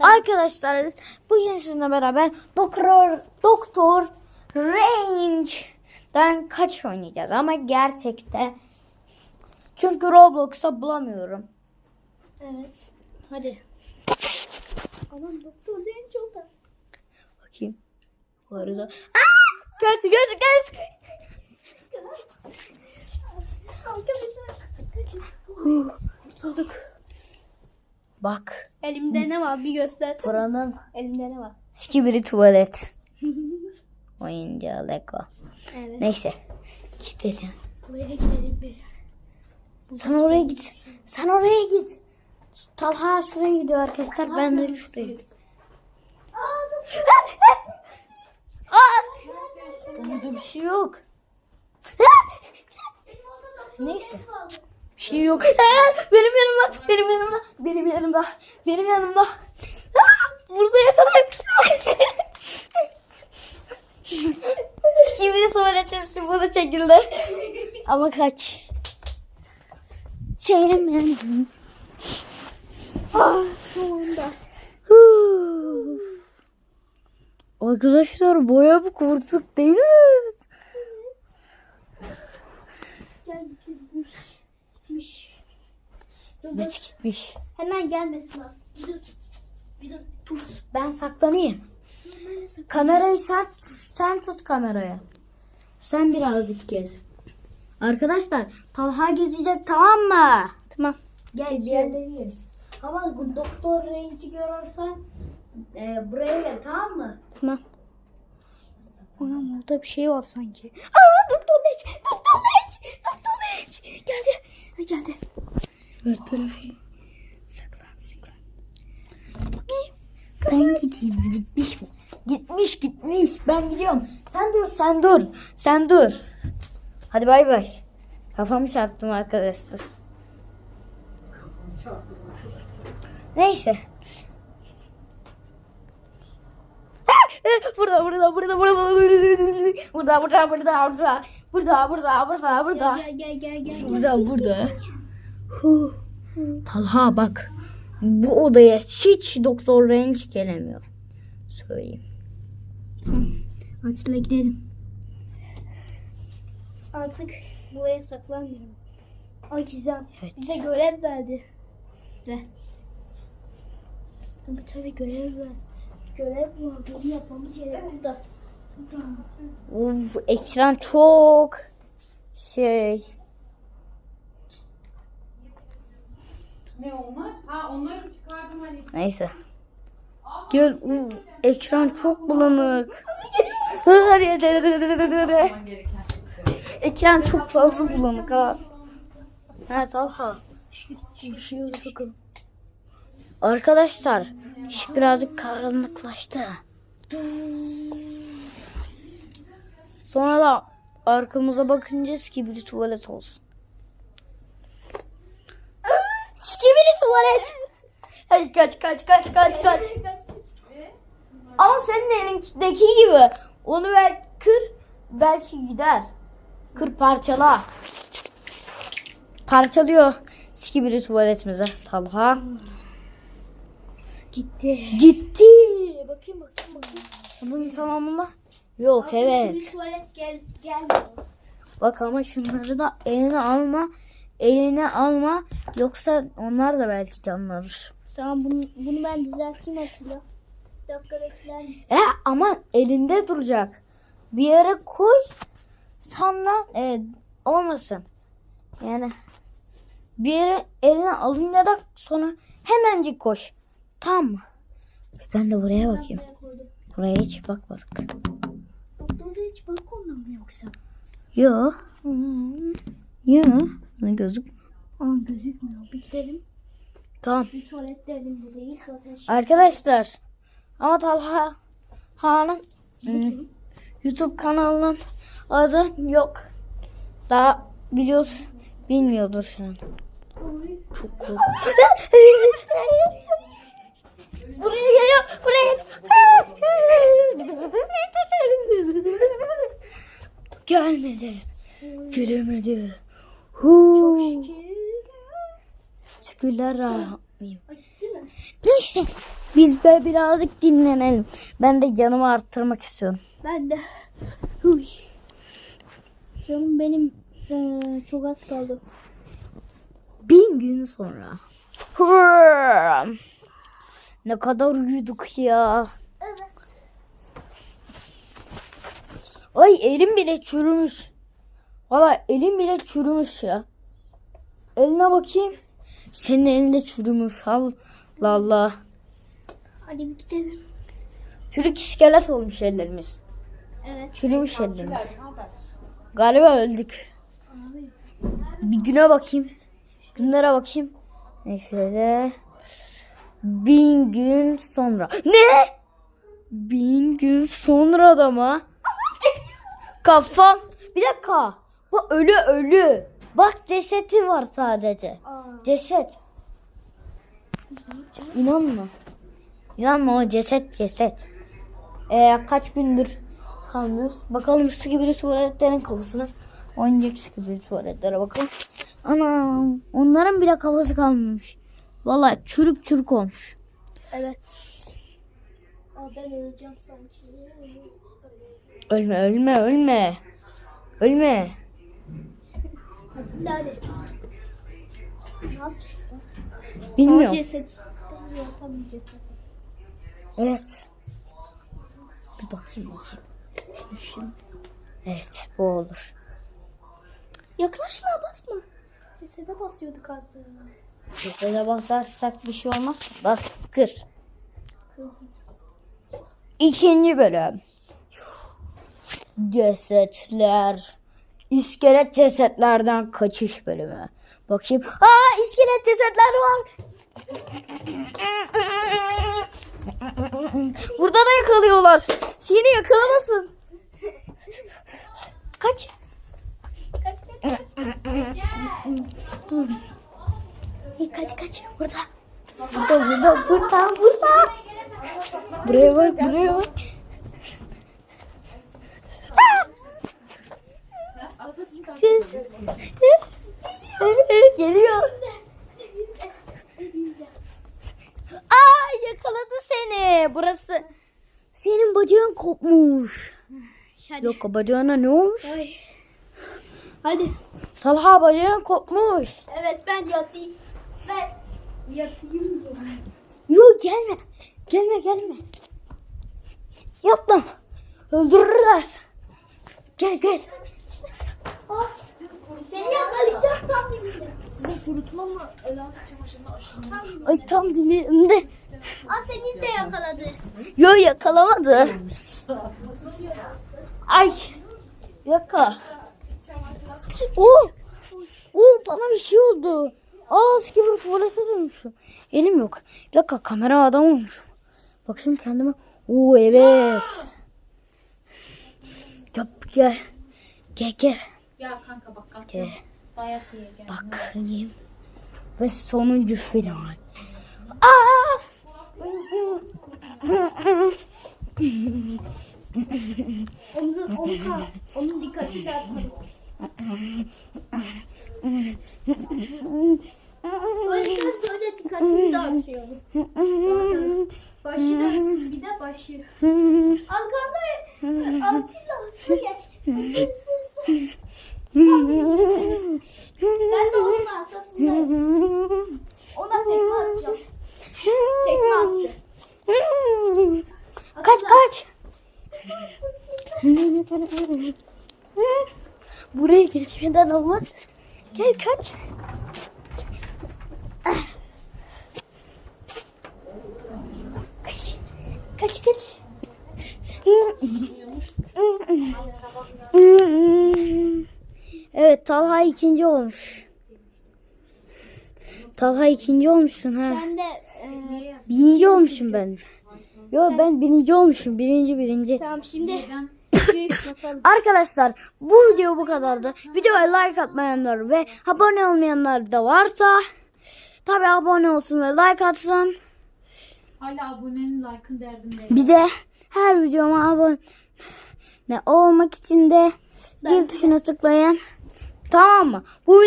Arkadaşlar bugün sizinle beraber Doktor Doktor Range'den kaç oynayacağız ama gerçekte çünkü Roblox'ta bulamıyorum. Evet. Hadi. Aman doktor çok da. Bakayım. Bu arada. Aa! Kaç kaç kaç. Arkadaşlar kaçın. Kurtulduk. Bak. Elimde ne var bir göstersene. Buranın Elimde ne var? skibidi tuvalet. Oyuncağı Lego. Evet. Neyse. Gidelim. Buraya gidelim bir. Sen oraya git. Sen oraya git. Talha şuraya gidiyor arkadaşlar. Ben de şuraya gidiyorum. Burada bir şey yok. Neyse. Bir şey yok. Benim yanımda, benim yanımda, benim yanımda, benim yanımda. Burada yakalar. Şimdi tuvalet burada çekildi. Ama kaç. Şeyim benim. Ah sonunda. Arkadaşlar boya bu kurtuk değil mi? Gel gitmiş. Gitmiş. Dur, dur. Evet gitmiş. Hemen gelmesin lazım. Bir dur. Bir dur. Dur ben saklanayım. Ben de sakın. Kamerayı sen, sen tut kameraya. Sen birazcık gez. Arkadaşlar Talha gezecek tamam mı? Tamam. Gel bir yerlere gez. Ama doktor renci görürsen e, buraya gel tamam mı? Tamam. Anam orada bir şey var sanki. Aa doktor leç. Doktor leç. Doktor leç. Geldi. Geldi. Ver tarafı. Saklan saklan. Ben gideyim. Gitmiş mi? Gitmiş gitmiş. Ben gidiyorum. Sen dur sen dur. Sen dur. Hadi bay bay. Kafamı çarptım arkadaşlar. Neyse. Burada burada burada burada burada burada burada burada burada burada burada burada burada burada burada. Talha bak bu odaya hiç Doktor Range gelemiyor söyleyeyim Atilla gidelim. Artık buraya saklanmıyorum. Ay güzel. Evet. Bize görev verdi. Ver. Tabii tabii görev ver. Görev var. Bunu yapmamız gerek burada. Tamam. Uf, ekran çok şey Ne onlar? Ha onları çıkardım hani? neyse Gel uf, ekran çok bulanık ekran çok fazla bulanık ha Ha Talha Düşüyor sakın. Arkadaşlar iş birazcık karanlıklaştı. Sonra da arkamıza bakınca skibidi tuvalet olsun. Skibidi tuvalet. Hadi kaç kaç kaç kaç kaç. Ama senin elindeki gibi onu belki kır belki gider. Kır parçala. Parçalıyor skibidi tuvaletimize Talha. Gitti. Gitti. Bakayım bakayım bakayım. Bunun tamamında yok Artık evet. Şimdi tuvalet gel gelmiyor. Bak ama şunları da eline alma. Eline alma. Yoksa onlar da belki canlanır. Tamam bunu, bunu ben düzelteyim. Bir dakika bekler misin? E ama elinde duracak. Bir yere koy. Sonra e, olmasın. Yani bir yere eline alınca da sonra hemencik koş. Tamam mı? Ben de buraya bakayım. Buraya hiç bakmadık. Doktorda hiç balkonda mı yoksa? Yok. Yok. Ne gözük? Aa gözükmüyor. Bir gidelim. Tamam. Bir tuvalet de elimde değil zaten. Arkadaşlar ama Talha Ha'nın ım, YouTube kanalının adı yok. Daha biliyoruz bilmiyordur şu an. Oy. Çok korkunç. buraya geliyor. Buraya. Gelmedi. Gelemedi. Hu. Şükür. Şükürler mi? Neyse. Biz de birazcık dinlenelim. Ben de canımı arttırmak istiyorum. Ben de. Huy. Canım benim eee, çok az kaldı. Bin gün sonra. Hırrrr. Ne kadar uyuduk ya. Evet. Ay elim bile çürümüş. Valla elim bile çürümüş ya. Eline bakayım. Senin elinde çürümüş. Allah Allah. Hadi bir gidelim. Çürük iskelet olmuş ellerimiz. Evet. Çürümüş ellerimiz. Galiba öldük. Bir güne bakayım. Günlere bakayım. E şöyle. Bin gün sonra. Ne? Bin gün sonra da mı? Kafam. Bir dakika. Bu ölü ölü. Bak cesedi var sadece. Aa. Ceset. İnanma. İnanma o ceset ceset. Ee, kaç gündür kalmıyoruz. Bakalım skibidi tuvaletlerin kafasına. Oynayacak skibidi tuvaletlere bakalım. Anam onların bile kafası kalmamış. Valla çürük çürük olmuş. Evet. Aa, ben öleceğim sanki. Ölme ölme ölme. Ölme. Hadi. Ne yapacağız lan? Bilmiyorum. Ceset. Evet. Bir bakayım bakayım. Şunu şunu. Evet bu olur. Yaklaşma basma. Cesede basıyorduk az daha. Cesede basarsak bir şey olmaz. Bas kır. İkinci bölüm. Cesetler. İskelet cesetlerden kaçış bölümü. Bakayım. Aa iskelet cesetler var. Burada da yakalıyorlar. Seni yakalamasın. Kaç. Kaç kaç kaç. Kaç kaç. Burada burada burada burada. Buraya bak buraya bak. Geliyor. Aa yakaladı seni. Burası. Senin bacağın kopmuş. Hadi. Yok bacağına ne olmuş? Ay. Hadi. Talha bacağın kopmuş. Evet ben yatayım. Ben yatayım. Yok gelme. Gelme gelme. Yapma. Öldürürler. Gel gel. Ah, seni yakalayacağım. Sizin kurutma mı? Ölen çamaşırını aşınıyor. Ay tam dibimde. Aa seni de yakaladı. Yo yakalamadı. Ay. Yaka. Oo. Oo bana bir şey oldu. Aa skibber tuvalete dönmüşüm. Elim yok. Bir dakika kamera adam olmuş. Bakayım kendime. Oo evet. Gel gel. Gel gel. Ya kanka bak kanka. Gel. Dayak. Bakayım. Ve sonuncu final. Aa! Onun, onun, onun dikkatini dağıtmadı. Yüzden böyle dikkatini dağıtıyorum. Başı dönsün bir de başı. Altıyla hızlı geç. Ben de onun arkasındayım. Ona tekme atacağım. Tekme attı. Kaç kaç. Buraya geçmeden olmaz. Gel kaç. Kaç. Kaç kaç. Evet Talha ikinci olmuş. Talha ikinci olmuşsun ha. Ben de e, Birinci olmuşum ben. Yo ben birinci olmuşum. Birinci birinci. tamam şimdi. Arkadaşlar bu video bu kadardı. Videoya like atmayanlar ve abone olmayanlar da varsa tabi abone olsun ve like atsın. Hala abonenin like'ın derdindeyim. Bir de her videoma abone olmak için de zil tuşuna tıklayan. Tamam mı? Bu